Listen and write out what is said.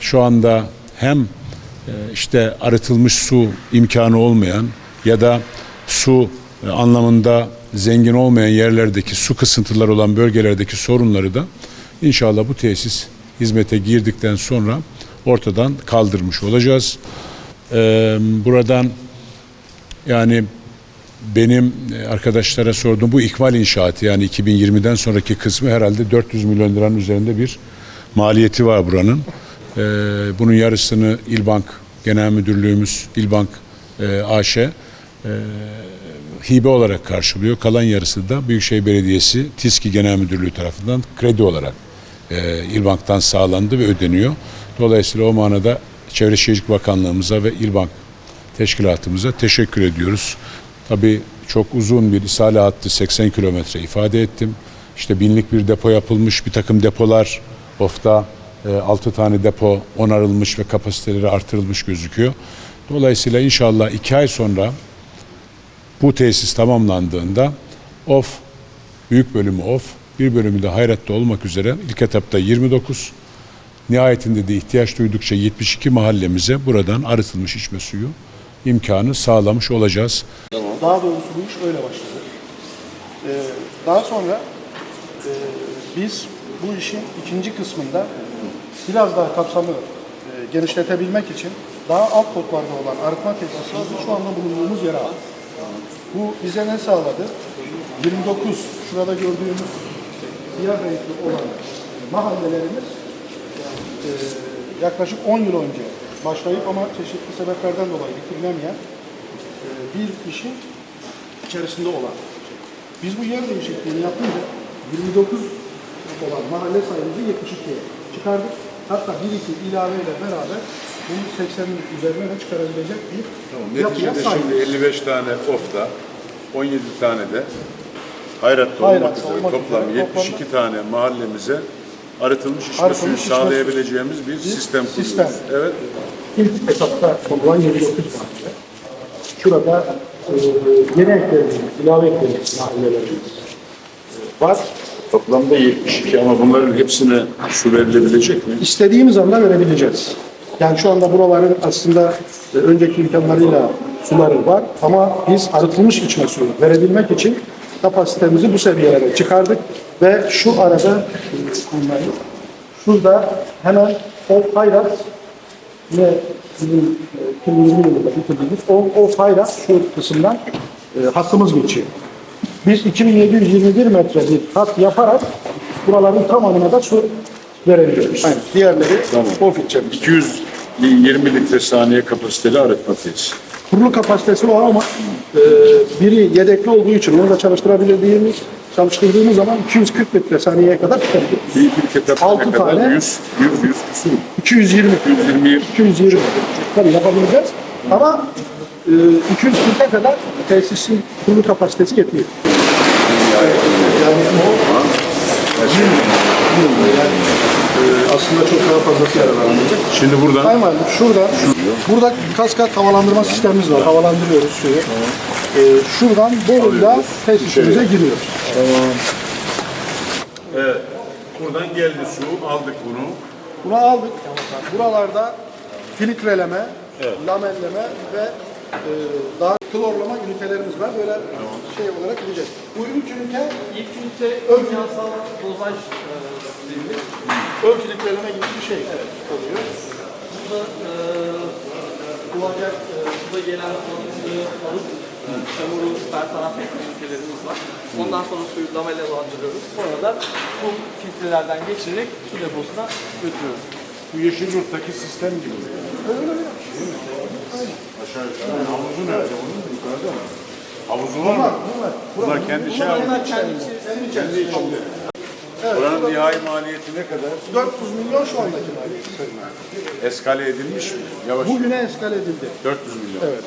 Şu anda hem e, işte arıtılmış su imkanı olmayan ya da su e, anlamında zengin olmayan yerlerdeki su kısıntıları olan bölgelerdeki sorunları da inşallah bu tesis hizmete girdikten sonra ortadan kaldırmış olacağız. Ee, Buradan yani benim e, arkadaşlara sorduğum bu ikmal inşaatı yani 2020'den sonraki kısmı herhalde 400 milyon liranın üzerinde bir maliyeti var buranın. Ee, bunun yarısını İlbank Genel Müdürlüğümüz İlbank e, AŞ e, hibe olarak karşılıyor. Kalan yarısı da Büyükşehir Belediyesi TİSKİ Genel Müdürlüğü tarafından kredi olarak e, İlbank'tan sağlandı ve ödeniyor. Dolayısıyla o manada Çevre Şehircilik Bakanlığımıza ve İlbank teşkilatımıza teşekkür ediyoruz. Tabii çok uzun bir isale hattı 80 kilometre ifade ettim. İşte binlik bir depo yapılmış, bir takım depolar OF'ta 6 tane depo onarılmış ve kapasiteleri artırılmış gözüküyor. Dolayısıyla inşallah 2 ay sonra bu tesis tamamlandığında OF, büyük bölümü OF, bir bölümü de Hayrat'ta olmak üzere ilk etapta 29, nihayetinde de ihtiyaç duydukça 72 mahallemize buradan arıtılmış içme suyu imkanı sağlamış olacağız. Daha doğrusu bu iş öyle başladı. Ee, daha sonra e, biz bu işin ikinci kısmında biraz daha kapsamı e, genişletebilmek için daha alt kodlarda olan arıtma tesisimizi şu anda bulunduğumuz yere aldık. Bu bize ne sağladı? 29 şurada gördüğümüz siyah renkli olan mahallelerimiz e, yaklaşık 10 yıl önce başlayıp ama çeşitli sebeplerden dolayı bitirilemeyen bir işin içerisinde olan. Biz bu yer değişikliğini yapınca 29 olan mahalle sayımızı 72'ye çıkardık. Hatta 1-2 ilaveyle beraber bunu 80'in üzerine de çıkarabilecek bir yapıya Neticede sahip. şimdi 55 tane OF'da, 17 tane de Hayrat'ta Hayrat'ta olmak üzere olmak toplam üzere 72 tane mahallemize arıtılmış içme Arıtılmış suyu içme suyu. sağlayabileceğimiz bir sistem kuruyoruz. sistem. Evet. İlk etapta kurulan 29 mahalle. Şurada e, yeni eklediğimiz, ilave eklediğimiz mahallelerimiz var. Toplamda 72 ama bunların hepsine su verilebilecek mi? İstediğimiz anda verebileceğiz. Yani şu anda buraların aslında e, önceki imkanlarıyla suları var ama biz arıtılmış içme suyu verebilmek için kapasitemizi bu seviyelere çıkardık ve şu arada şurada hemen o hayrat yine bizim e, 2020 yılında bitirdiğimiz o, o hayrat şu kısımdan e, hattımız geçiyor. Biz 2721 metre bir hat yaparak buraların tamamına da su verebiliyoruz. Aynen. Diğerleri o filtremiz. 220 litre saniye kapasiteli arıtma tesisi. Kurulu kapasitesi o ama e, biri yedekli olduğu için onu da çalıştırabildiğimiz çalıştırdığımız zaman 240 litre saniyeye kadar çıkabiliyor. Bir Altı ne kadar? tane. 100, 100, 100 küsur. 220 120 220 tabii yapabileceğiz ama e, 240'e kadar tesisin kurulu kapasitesi yetiyor. Yani o yani, e, aslında çok daha fazlası yararlanacak. Şimdi buradan Sayın Valim, şurada, burada kaskat havalandırma sistemimiz var. Havalandırıyoruz suyu. Ee, şuradan boruyla tesisimize giriyoruz. evet, buradan geldi su, aldık bunu. Bunu aldık. Buralarda filtreleme, lamelleme ve e, daha klorlama ünitelerimiz var. Böyle şey olarak gideceğiz. Bu üç ünite İlk ünite kimyasal dozaj e, sistemimiz. ön filtreleme gibi bir şey oluyor. Burada e, kullanacak e, suda gelen alıp e, çamuru bertaraf etme ünitelerimiz var. Ondan sonra suyu lamelalandırıyoruz. Sonra da bu filtrelerden geçirerek su deposuna götürüyoruz. Bu Yeşilyurt'taki sistem gibi. Aşağı yukarı. Havuzu nerede? Onun da yukarıda mı? Havuzu var mı? Bunlar, Bunlar kendi şey havuzu. Bunlar kendi içerisinde Kendi içinde. Buranın nihai maliyeti ne kadar? 400 milyon şu andaki maliyeti. Eskale edilmiş mi? Yavaş. Bugüne eskale edildi. 400 milyon. Evet.